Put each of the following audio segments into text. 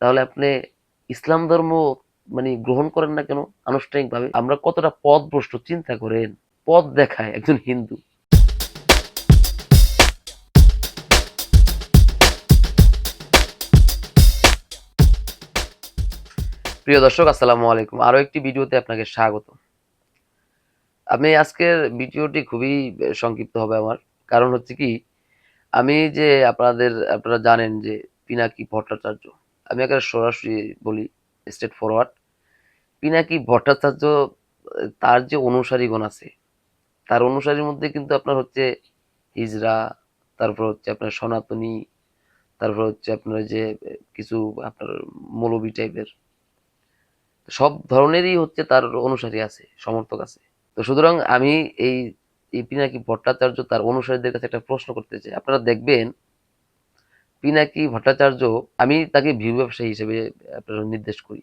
তাহলে আপনি ইসলাম ধর্ম মানে গ্রহণ করেন না কেন? আনুষ্ঠানিকভাবে আমরা কতটা পথ ভ্রষ্ট? চিন্তা করেন। পথ দেখায় একজন হিন্দু। প্রিয় দর্শক, আসসালামু আলাইকুম। আরও একটি ভিডিওতে আপনাকে স্বাগত। আমি আজকের ভিডিওটি খুবই সংক্ষিপ্ত হবে আমার। কারণ হচ্ছে কি, আমি যে আপনাদের, আপনারা জানেন যে পিনাকি ভট্টাচার্য আমি এখানে সরাসরি বলি স্টেট ফরওয়ার্ড পিনাকি ভট্টাচার্য, তার যে অনুসারীগণ আছে, তার অনুসারীর মধ্যে কিন্তু আপনার হচ্ছে হিজরা তারপর হচ্ছে আপনার সনাতনী, তারপর হচ্ছে আপনার যে কিছু আপনার মৌলবী টাইপের সব ধরনেরই হচ্ছে তার অনুসারী আছে, সমর্থক আছে। তো সুতরাং আমি এই এই পিনাকি ভট্টাচার্য তার অনুসারীদের কাছে একটা প্রশ্ন করতে চাই। আপনারা দেখবেন পিনাকি ভট্টাচার্য, আমি তাকে ভিউ ব্যবসায়ী হিসেবে আপনার নির্দেশ করি।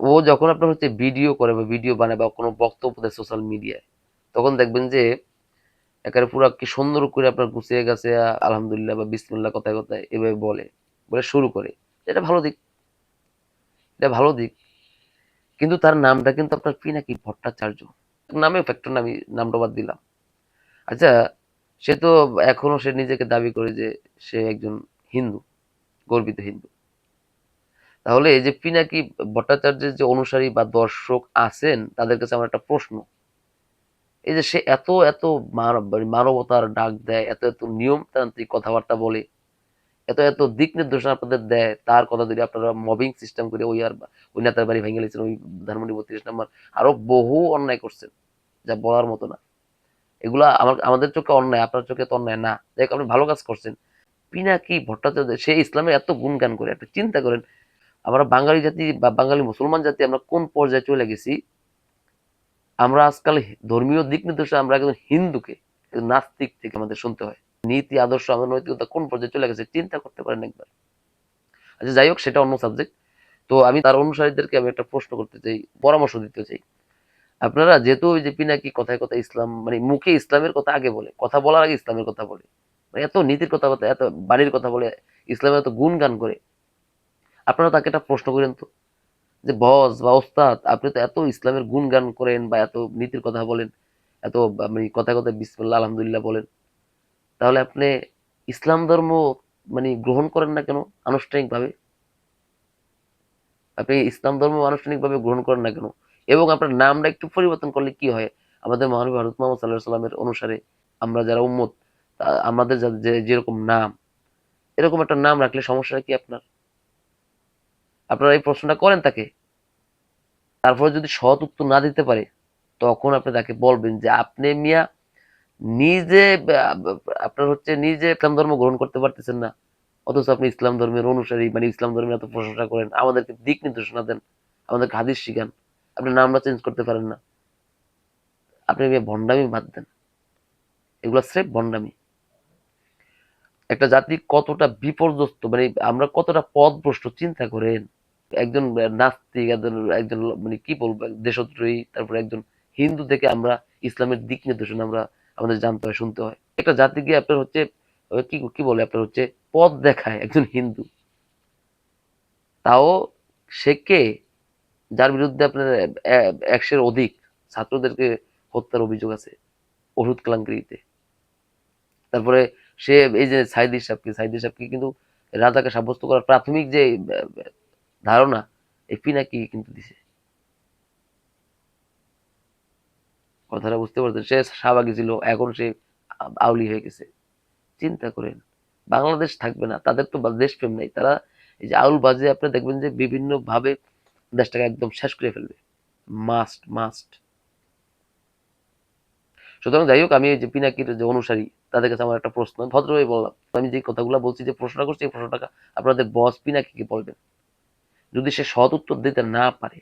ও যখন আপনার হচ্ছে ভিডিও করে বা ভিডিও বানায় বা কোনো বক্তব্য দেয় সোশ্যাল মিডিয়ায় তখন দেখবেন যে, একেবারে পুরো কি সুন্দর করে আপনার গুছিয়ে গেছে আলহামদুলিল্লাহ বা বিসমুল্লাহ কথায় কথায় এভাবে বলে বলে শুরু করে। এটা ভালো দিক। এটা ভালো দিক। কিন্তু তার নামটা কিন্তু আপনার পিনাকি ভট্টাচার্য নামে ফ্যাক্টর আমি নামটা বাদ দিলাম। আচ্ছা সে তো এখনও সে নিজেকে দাবি করে যে সে একজন হিন্দু, গর্বিত হিন্দু। তাহলে এই যে পিনাকি ভট্টাচার্যের যে অনুসারী বা দর্শক আছেন, তাদের কাছে আমার একটা প্রশ্ন। এই যে সে এত এত মানে মানবতার ডাক দেয়, এত এত নিয়মতান্ত্রিক কথাবার্তা বলে, এত এত দিক নির্দেশনা আপনাদের দেয়, তার কথা যদি আপনারা মবিং সিস্টেম করে ওই আর ওই নেতার বাড়ি ভেঙে গেছেন ওই ধানমন্ডি বত্রিশ নাম্বার, আরও বহু অন্যায় করছেন, যা বলার মতো না। এগুলা আমার, আমাদের চোখে অন্যায়, আপনার চোখে তো অন্যায়, না। দেখ আপনি ভালো কাজ করছেন। পিনাকি ভট্টাচার্য? সে ইসলামের এত গুণগান করে, একটা চিন্তা করেন, আমরা বাঙালি জাতি বা বাঙালি মুসলমান জাতি, আমরা কোন পর্যায়ে চলে গেছি? আমরা আজকাল ধর্মীয় দিক নির্দেশে আমরা একজন হিন্দুকে নাস্তিক থেকে আমাদের শুনতে হয়। নীতি, আদর্শ আমাদের নৈতিকতা কোন পর্যায়ে চলে গেছে, চিন্তা করতে পারেন একবার। আচ্ছা যাই হোক, সেটা অন্য সাবজেক্ট তো আমি তার অনুসারীদেরকে আমি একটা প্রশ্ন করতে চাই, পরামর্শ দিতে চাই। আপনারা যেহেতু ওই যে পিনাকি কথায় কথা ইসলাম মানে মুখে ইসলামের কথা আগে বলে, কথা বলার আগে ইসলামের কথা বলে। মানে এত নীতির কথা বলে, এত বাড়ির কথা বলে, ইসলামের এত গুণগান করে। আপনারা তাকে একটা প্রশ্ন করেন তো, যে বস বা ওস্তাদ, আপনি তো এত ইসলামের গুণগান করেন বা এত নীতির কথা বলেন, এত মানে কথা কথা বিসমুল্লাহ, আলহামদুলিল্লাহ বলেন। তাহলে আপনি ইসলাম ধর্ম মানে গ্রহণ করেন না কেন আনুষ্ঠানিকভাবে? আপনি ইসলাম ধর্ম আনুষ্ঠানিকভাবে গ্রহণ করেন না কেন? এবং আপনার নামটা একটু পরিবর্তন করলে কি হয়? আমাদের মহানবী হযরত মুহাম্মদ আলাইহি সাল্লামের অনুসারে আমরা যারা উম্মত আমাদের যেরকম নাম, এরকম একটা নাম রাখলে সমস্যাটা কি আপনার? আপনারা এই প্রশ্নটা করেন তাকে। তারপরে যদি সৎ উত্তর না দিতে পারে, তখন আপনি তাকে বলবেন যে, আপনি মিয়া, নিজে আপনার হচ্ছে নিজে ইসলাম ধর্ম গ্রহণ করতে পারতেছেন না। অথচ আপনি ইসলাম ধর্মের অনুসারী মানে ইসলাম ধর্মের এত প্রশংসা করেন। আমাদেরকে দিক নির্দেশনা দেন, আমাদেরকে হাদিস শিখান। আপনি নামটা চেঞ্জ করতে পারেন না। আপনি ভণ্ডামি বাদ দেন। এগুলো স্রেফ ভণ্ডামি। একটা জাতি কতটা বিপর্যস্ত মানে আমরা কতটা পথভ্রষ্ট চিন্তা করেন। একজন নাস্তিক, একজন একজন মানে কি বলব দেশদ্রোহী, তারপরে একজন হিন্দু থেকে আমরা ইসলামের দিক নির্দেশনা আমরা আমাদের জানতে হয়, শুনতে হয়। একটা জাতিকে আপনার হচ্ছে কি কি বলে, আপনার হচ্ছে পথ দেখায় একজন হিন্দু। তাও সে কে? যার বিরুদ্ধে আপনার একশের অধিক ছাত্রদেরকে হত্যার অভিযোগ আছে ওষুধ কেলেঙ্কারিতে তারপরে সে, এই যে সাইদি সাহেবকে সাইদি সাহেবকে কিন্তু রাজাকে সাব্যস্ত করার প্রাথমিক যে ধারণা এই পিনাকি কিন্তু দিছে। কথাটা বুঝতে পারছেন? সে শাহবাগী ছিল, এখন সে আউলি হয়ে গেছে। চিন্তা করেন, বাংলাদেশ থাকবে না, তাদের তো দেশপ্রেম নাই। তারা এই যে আউল বাজে আপনি দেখবেন যে বিভিন্ন ভাবে দেশটাকে একদম শেষ করে ফেলবে। মাস্ট মাস্ট সুতরাং যাই হোক, আমি যে পিনাকির যে অনুসারী, তাদের কাছে আমার একটা প্রশ্ন ভদ্রভাবে বললাম, আমি যে কথাগুলো বলছি, যে প্রশ্নটা করছি, এই প্রশ্নটা আপনাদের বস পিনাকিকে বলবেন? যদি সে সৎ উত্তর দিতে না পারে,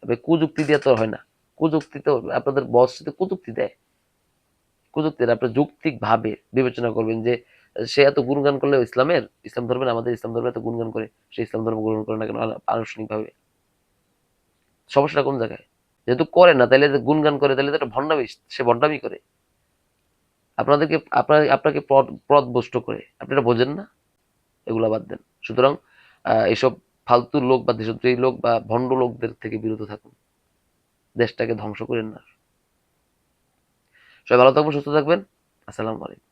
তবে কুযুক্তি দিয়ে তো হয় না। কুযুক্তি তো আপনাদের বস যদি কুযুক্তি দেয়, কুযুক্তি আপনার যৌক্তিক ভাবে বিবেচনা করবেন যে সে এত গুণগান করলে ইসলামের, ইসলাম ধর্মের আমাদের ইসলাম ধর্মে এত গুণগান করে, সে ইসলাম ধর্ম গ্রহণ করে না কেন আনুষ্ঠানিক ভাবে সমস্যাটা কোন জায়গায়? যেহেতু করে না তাহলে যে গুণগান করে তাহলে একটা ভণ্ডামি সে ভণ্ডামি করে। আপনাদেরকে আপনার আপনাকে পথ পথভ্রষ্ট করে। আপনি এটা বোঝেন না? এগুলা বাদ দেন। সুতরাং আহ, এইসব ফালতু লোক বা দেশদ্রোহী লোক বা ভণ্ড লোকদের থেকে বিরত থাকুন। দেশটাকে ধ্বংস করেন না। সবাই ভালো থাকবেন সুস্থ থাকবেন। আসসালামু আলাইকুম।